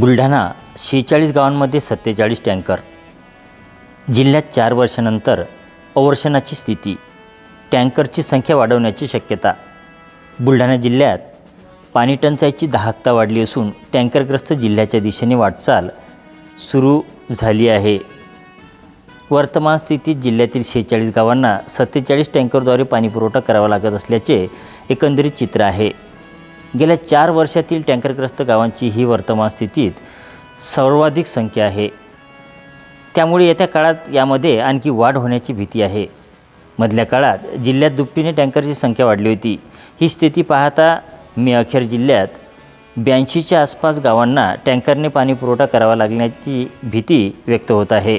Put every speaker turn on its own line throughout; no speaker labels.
बुलढाणा शेहेचाळीस गावांमध्ये सत्तेचाळीस टँकर. जिल्ह्यात चार वर्षानंतर अवर्षणाची स्थिती टँकरची संख्या वाढवण्याची शक्यता. बुलढाणा जिल्ह्यात पाणी टंचाईची दाहकता वाढली असून टँकरग्रस्त जिल्ह्याच्या दिशेने वाटचाल सुरू झाली आहे. वर्तमान स्थितीत जिल्ह्यातील शेहेचाळीस गावांना सत्तेचाळीस टँकरद्वारे पाणीपुरवठा करावा लागत असल्याचे एकंदरीत चित्र आहे. गेल्या चार वर्षातील टँकरग्रस्त गावांची ही वर्तमान स्थितीत सर्वाधिक संख्या आहे. त्यामुळे येत्या काळात यामध्ये आणखी वाढ होण्याची भीती आहे. मधल्या काळात जिल्ह्यात दुपटीने टँकरची संख्या वाढली होती. ही स्थिती पाहता मी अखेर जिल्ह्यात ब्याऐंशीच्या आसपास गावांना टँकरने पाणी पुरवठा करावा लागण्याची भीती व्यक्त होत आहे.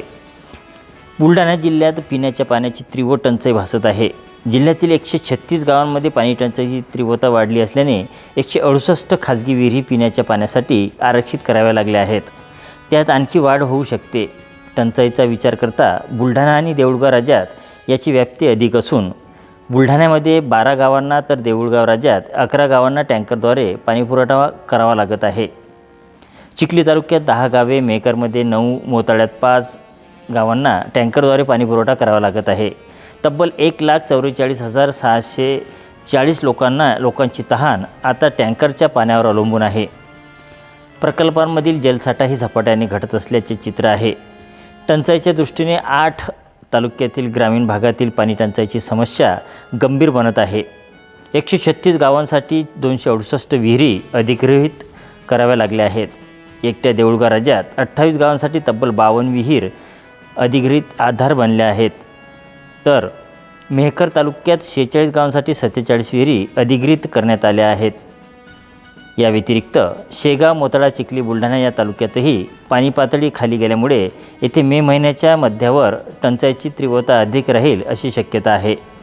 बुलढाणा जिल्ह्यात पिण्याच्या पाण्याची तीव्र टंचाई भासत आहे. जिल्ह्यातील एकशे छत्तीस गावांमध्ये पाणी टंचाईची तीव्रता वाढली असल्याने एकशे अडुसष्ट खाजगी विहिरी पिण्याच्या पाण्यासाठी आरक्षित कराव्या लागल्या आहेत. त्यात आणखी वाढ होऊ शकते. टंचाईचा विचार करता बुलढाणा आणि देऊळगाव राज्यात याची व्याप्ती अधिक असून बुलढाण्यामध्ये बारा गावांना तर देऊळगाव राज्यात अकरा गावांना टँकरद्वारे पाणीपुरवठा करावा लागत आहे. चिखली तालुक्यात दहा गावे मेकरमध्ये नऊ मोताळ्यात पाच गावांना टँकरद्वारे पाणीपुरवठा करावा लागत आहे. तब्बल एक लाख चौवेचाळीस हजार सहाशे चाळीस लोकांना लोकांची तहान आता टँकरच्या पाण्यावर अवलंबून आहे. प्रकल्पांमधील जलसाठाही झपाट्याने घटत असल्याचे चित्र आहे. टंचाईच्या दृष्टीने आठ तालुक्यातील ग्रामीण भागातील पाणी टंचाईची समस्या गंभीर बनत आहे. एकशे छत्तीस गावांसाठी दोनशे अडुसष्ट विहिरी अधिग्रहित कराव्या लागल्या आहेत. एकट्या देऊळगा राज्यात अठ्ठावीस गावांसाठी तब्बल बावन्न विहीर अधिग्रहित आधार बनल्या आहेत. तर मेहकर तालुक्यात शेहेचाळीस गावांसाठी सत्तेचाळीस विहिरी अधिग्रहित करण्यात आल्या आहेत. या व्यतिरिक्त शेगाव मोताळा चिखली बुलढाणा या तालुक्यातही पाणी पातळी खाली गेल्यामुळे येथे मे महिन्याच्या मध्यावर टंचाईची तीव्रता अधिक राहील अशी शक्यता आहे.